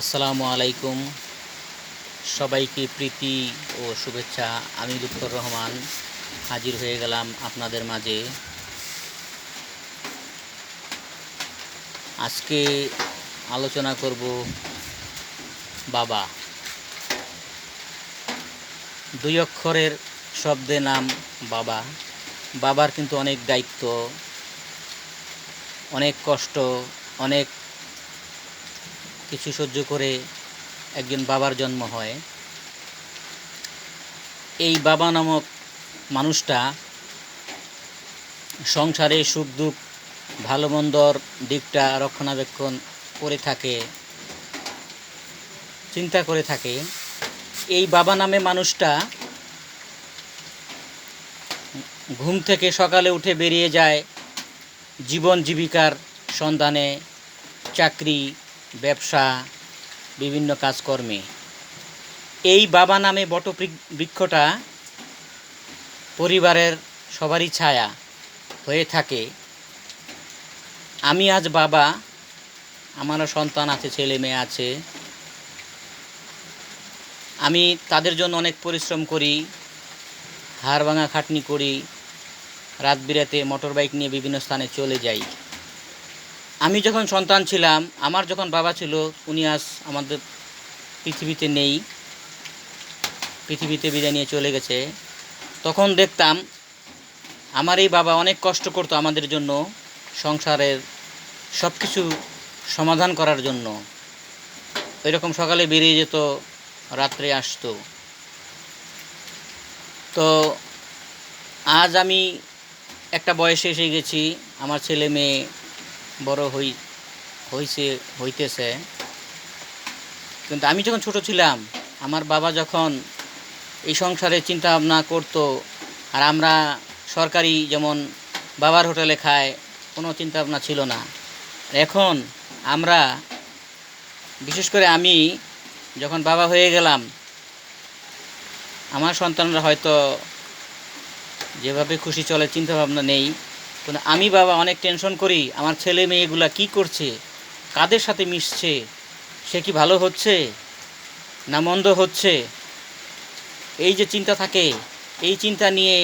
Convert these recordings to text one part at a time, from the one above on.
আসসালামু আলাইকুম। সবাইকে প্রীতি ও শুভেচ্ছা। আমি লুৎফর রহমান। হাজির হয়ে গেলাম আপনাদের মাঝে। আজকে আলোচনা করব বাবা। দুই অক্ষরের শব্দে নাম বাবা। বাবার কিন্তু অনেক দায়িত্ব, অনেক কষ্ট, অনেক কিছু সহ্য করে একজন বাবার জন্ম হয়। এই বাবা নামক মানুষটা সংসারে সুখ, দুঃখ, ভালো মন্দর দিকটা রক্ষণাবেক্ষণ করে থাকে, চিন্তা করে থাকে। এই বাবা নামে মানুষটা ঘুম থেকে সকালে উঠে বেরিয়ে যায় জীবন জীবিকার সন্ধানে, চাকরি ব্যবসা, বিভিন্ন কাজকর্মে। এই বাবা নামে বট বৃক্ষটা পরিবারের সবারই ছায়া হয়ে থাকে। আমি আজ বাবা, আমারও সন্তান আছে, ছেলে মেয়ে আছে। আমি তাদের জন্য অনেক পরিশ্রম করি হাড় ভাঙা খাটনি করি, রাত বিরাতে মোটর বাইক নিয়ে বিভিন্ন স্থানে চলে যাই। আমি যখন সন্তান ছিলাম, আমার যখন বাবা ছিল, উনি আজ আমাদের পৃথিবীতে নেই। পৃথিবীতে বিদায় নিয়ে চলে গেছে। তখন দেখতাম, আমার এই বাবা অনেক কষ্ট করতো আমাদের জন্য, সংসারের সব কিছু সমাধান করার জন্য। এরকম সকালে বেরিয়ে যেত, রাত্রে আসতো। তো আজ আমি একটা বয়সে এসে গেছি, আমার ছেলে মেয়ে বড় হই হইছে, হইতেছে। কিন্তু আমি যখন ছোট ছিলাম, আমার বাবা যখন এই সংসারে চিন্তা ভাবনা করতো, আর আমরা সরকারি যেমন বাবার হোটেলে খায় কোনো চিন্তা ভাবনা ছিল না। এখন আমরা, বিশেষ করে আমি, যখন বাবা হয়ে গেলাম, আমার সন্তানরা হয়তো যেভাবে খুশি চলে চিন্তা ভাবনা নেই। কিন্তু আমি বাবা অনেক টেনশন করি, আমার ছেলে মেয়েগুলা কি করছে, কাদের সাথে মিশছে, সে কি ভালো হচ্ছে না মন্দ হচ্ছে? এই যে চিন্তা থাকে, এই চিন্তা নিয়ে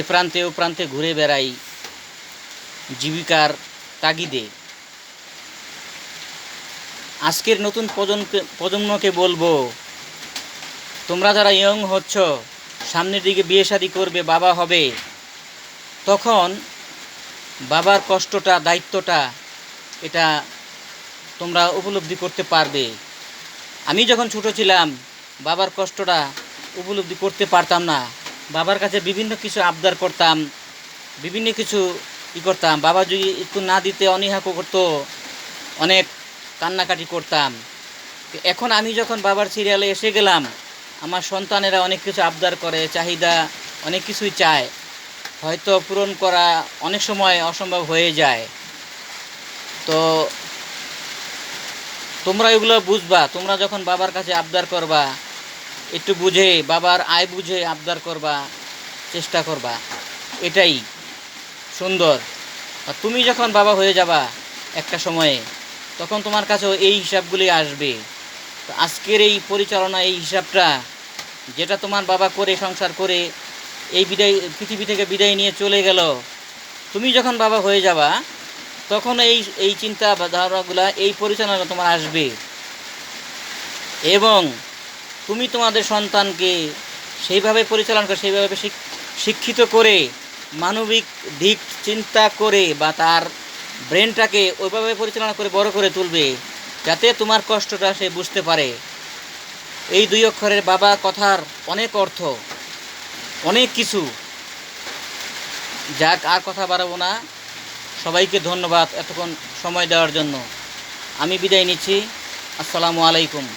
এ প্রান্তে ও প্রান্তে ঘুরে বেড়াই জীবিকার তাগিদে। আজকের নতুন প্রজন্মকে বলব, তোমরা যারা ইয়ং হচ্ছ, সামনের দিকে বিয়ে শাদি করবে, বাবা হবে তখন বাবার কষ্টটা, দায়িত্বটা এটা তোমরা উপলব্ধি করতে পারবে। আমি যখন ছোট ছিলাম, বাবার কষ্টটা উপলব্ধি করতে পারতাম না। বাবার কাছে বিভিন্ন কিছু আবদার করতাম, বিভিন্ন কিছু ই করতাম। বাবা যদি একটু না দিতে অনীহা করতো, অনেক কান্নাকাটি করতাম। এখন আমি যখন বাবার সিরিয়ালে এসে গেলাম, আমার সন্তানেরা অনেক কিছু আবদার করে, চাহিদা অনেক কিছুই চায়। হয়তো পূরণ করা অনেক সময় অসম্ভব হয়ে যায়। তো তোমরা এগুলো বুঝবা। তোমরা যখন বাবার কাছে আবদার করবা, একটু বুঝে, বাবার আয় বুঝে আবদার করবা, চেষ্টা করবা। এটাই সুন্দর। আর তুমি যখন বাবা হয়ে যাবা একটা সময়ে, তখন তোমার কাছেও এই হিসাবগুলি আসবে। তো আজকের এই পরিচালনা, এই হিসাবটা, যেটা তোমার বাবা করে, সংসার করে এই বিদায়, পৃথিবী থেকে বিদায় নিয়ে চলে গেল। তুমি যখন বাবা হয়ে যাবা, তখন এই এই চিন্তা বা ধারণাগুলা, এই পরিচালনা তোমার আসবে। এবং তুমি তোমাদের সন্তানকে সেইভাবে পরিচালনা করে, সেইভাবে শিক- শিক্ষিত করে, মানবিক দিক চিন্তা করে বা তার ব্রেনটাকে ওইভাবে পরিচালনা করে, বড় করে তুলবে, যাতে তোমার কষ্টটা সে বুঝতে পারে। এই দুই অক্ষরের বাবা কথার অনেক অর্থ। অনেক কিছু। যাক, আর কথা বাড়াবো না। সবাইকে ধন্যবাদ এতক্ষণ সময় দেওয়ার জন্য। আমি বিদায় নিচ্ছি। আসসালামু আলাইকুম।